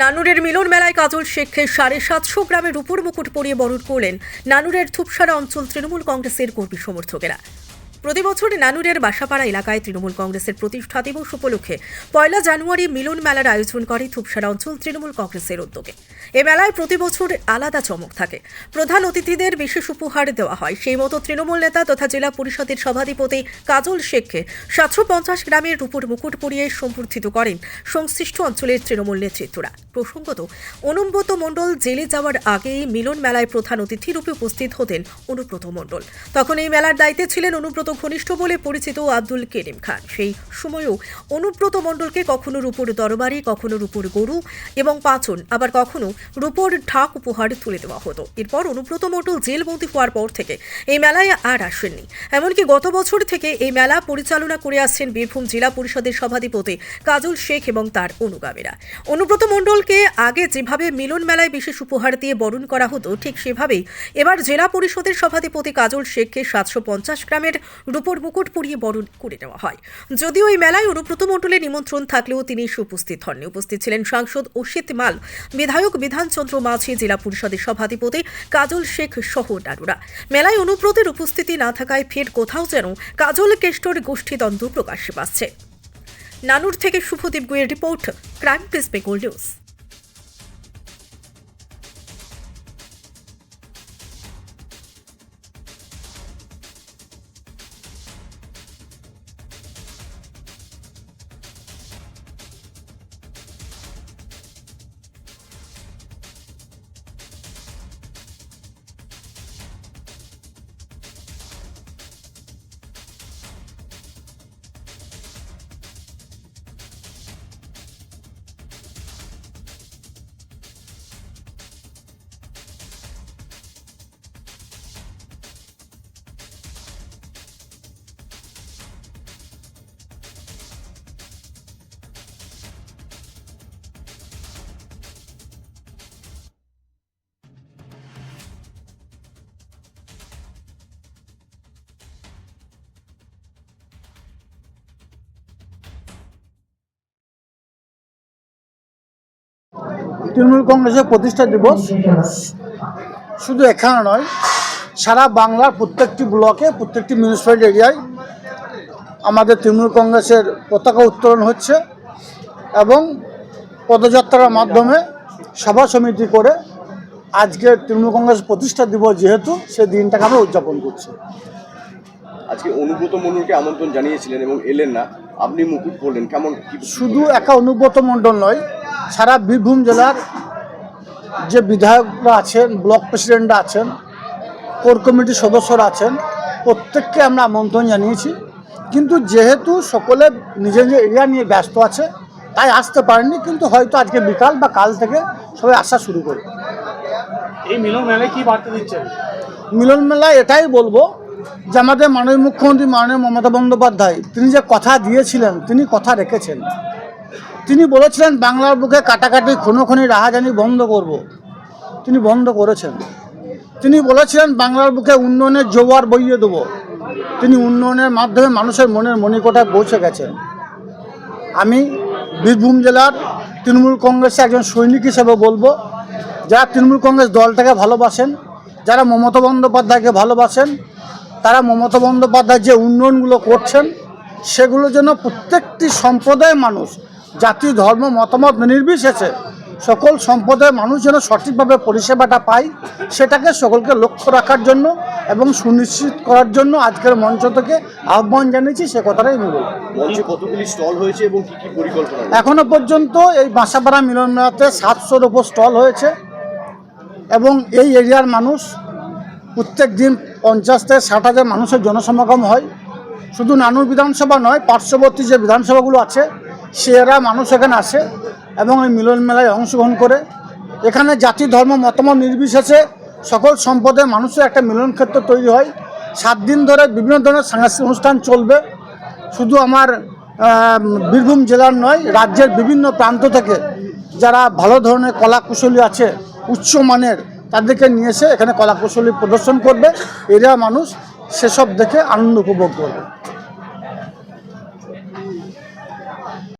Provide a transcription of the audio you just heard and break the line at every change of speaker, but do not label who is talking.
নানুরের মিলন মেলায় কাজল শেখকে সাড়ে সাতশো গ্রামে উপর মুকুট পরিয়ে বরণ করলেন নানুরের থুপসারা অঞ্চল তৃণমূল কংগ্রেসের কর্মী সমর্থকেরা। প্রতি বছর নানুরের বাসাপাড়া এলাকায় তৃণমূল কংগ্রেসের প্রতিষ্ঠা দিবস উপলক্ষে পয়লা জানুয়ারি মিলন মেলার আয়োজন করে থুপসারা অঞ্চল তৃণমূল কংগ্রেসের উদ্যোগে। এ মেলায় প্রতি বছর আলাদা চমক থাকে। প্রধান অতিথিদের বিশেষ উপহার দেওয়া হয়। সেই মতো তৃণমূল নেতা তথা জেলা পরিষদের সভাধিপতি কাজল শেখকে সাতশো পঞ্চাশ গ্রামের রূপর মুকুট পরিয়ে সম্বর্ধিত করেন সংশ্লিষ্ট অঞ্চলের তৃণমূল নেতৃত্বরা। প্রসঙ্গত, অনুব্রত মণ্ডল জেলে যাওয়ার আগেই মিলন মেলায় প্রধান অতিথি রূপে উপস্থিত হতেন অনুব্রত মণ্ডল। তখন এই মেলার দায়িত্বে ছিলেন অনুব্রত ঘনিষ্ঠ বলে পরিচিত আব্দুল করিম খান। সেই সময়েও অনুব্রত মণ্ডলকে কখনো রূপর দরবারি, কখনো রূপর গরু এবং পাচন আবার কখনো রূপর ঢাক উপহার তুলে দেওয়া হতো। এরপর অনুব্রত মণ্ডল জেলবন্দি হওয়ার পর থেকে এই মেলায় আর আসেননি। এমনকি গত বছর থেকে এই মেলা পরিচালনা করে আসছেন বীরভূম জেলা পরিষদের সভাধিপতি কাজল শেখ এবং তার অনুগামীরা। অনুব্রত মণ্ডলকে আগে যেভাবে মিলন মেলায় বিশেষ উপহার দিয়ে বরণ করা হতো, ঠিক সেভাবেই এবার জেলা পরিষদের সভাধিপতি কাজল শেখকে সাতশো পঞ্চাশ গ্রামের রূপর মুকুট পরিয়ে বরণ করে নেওয়া হয়। যদিও এই মেলায় অনুব্রত মণ্ডলের নিমন্ত্রণ থাকলেও তিনি উপস্থিত হননি। উপস্থিত ছিলেন সাংসদ অসিত মাল, বিধায়ক বিধানচন্দ্র মাঝি, জেলা পরিষদের সভাধিপতি কাজল শেখ সহ নারুরা মেলায় অনুব্রতের উপস্থিতি না থাকায় ফের কোথাও যেন কাজল কেষ্টর গোষ্ঠীদ্বন্দ্ব প্রকাশ্যে পাচ্ছে। নানুর থেকে শুভদীপ গুয়ের report, crime press Bengal news.
Trinamool কংগ্রেসের প্রতিষ্ঠা দিবস শুধু এখানে নয়, সারা বাংলার প্রত্যেকটি ব্লকে, প্রত্যেকটি মিউনিসিপ্যালিটি এরিয়ায় আমাদের তৃণমূল কংগ্রেসের পতাকা উত্তোলন হচ্ছে এবং পদযাত্রার মাধ্যমে সভা সমিতি করে আজকে তৃণমূল কংগ্রেস প্রতিষ্ঠা দিবস যেহেতু, সেই দিনটাকে আমরা উদযাপন করছি।
আজকে অনুব্রত মণ্ডলকে আমন্ত্রণ জানিয়েছিলেন এবং এলেন না। আপনি মুকুট পরলেন কেমন
শুধু একা অনুব্রত মণ্ডল নয় সারা বীরভূম জেলার যে বিধায়করা আছেন ব্লক প্রেসিডেন্টরা আছেন কোর কমিটির সদস্যরা আছেন প্রত্যেককে আমরা আমন্ত্রণ জানিয়েছি। কিন্তু যেহেতু সকলে নিজের নিজের এরিয়া নিয়ে ব্যস্ত আছে তাই আসতে পারেনি কিন্তু হয়তো আজকে বিকাল বা কাল থেকে সবাই আসা শুরু করবে।
এই মিলন মেলায় কি বার্তা দিচ্ছেন?
মিলন মেলায় এটাই বলব যে আমাদের মাননীয় মুখ্যমন্ত্রী, মাননীয় মমতা বন্দ্যোপাধ্যায়, তিনি যে কথা দিয়েছিলেন, তিনি কথা রেখেছেন। তিনি বলেছিলেন, বাংলার বুকে কাটাকাটি খুনোখুনি রাহাজানি বন্ধ করব। তিনি বন্ধ করেছেন। তিনি বলেছিলেন, বাংলার বুকে উন্নয়নের জোয়ার বইয়ে দেবো। তিনি উন্নয়নের মাধ্যমে মানুষের মনের মণিকোটায় পৌঁছে গেছেন। আমি বীরভূম জেলার তৃণমূল কংগ্রেসের একজন সৈনিক হিসেবে বলব, যারা তৃণমূল কংগ্রেস দলটাকে ভালোবাসেন, যারা মমতা বন্দ্যোপাধ্যায়কে ভালোবাসেন তারা মমতা বন্দ্যোপাধ্যায় যে উন্নয়নগুলো করছেন সেগুলো যেন প্রত্যেকটি সম্প্রদায়ের মানুষ জাতি ধর্ম মতামত নির্বিশেষে সকল সম্প্রদায়ের মানুষ যেন সঠিকভাবে পরিষেবাটা পায় সেটাকে সকলকে লক্ষ্য রাখার জন্য এবং সুনিশ্চিত করার জন্য আজকের মঞ্চ থেকে আহ্বান জানিয়েছি সে কথাটাই আমি বলব
কতগুলি স্টল হয়েছে এবং কি কি পরিকল্পনা রয়েছে?
এখনও পর্যন্ত এই বাসাপাড়া মিলন মেলাতে সাতশোর ওপর স্টল হয়েছে এবং এই এরিয়ার মানুষ প্রত্যেক দিন পঞ্চাশ থেকে ষাট হাজার মানুষের জনসমাগম হয়। শুধু নানুর বিধানসভা নয়, পার্শ্ববর্তী যে বিধানসভাগুলো আছে, সেরা মানুষ এখানে আসে এবং এই মিলন মেলায় অংশগ্রহণ করে। এখানে জাতি, ধর্ম, মতামত নির্বিশেষে সকল সম্পদের মানুষের একটা মিলন ক্ষেত্র তৈরি হয়। সাত দিন ধরে বিভিন্ন ধরনের সাংস্কৃতিক অনুষ্ঠান চলবে। শুধু আমার বীরভূম জেলার নয়, রাজ্যের বিভিন্ন প্রান্ত থেকে যারা ভালো ধরনের কলা কুশলী আছে উচ্চমানের তাদেরকে নিয়ে এসে এখানে কলা কৌশলী প্রদর্শন করবে। এরা মানুষ সেসব দেখে আনন্দ উপভোগ করবে।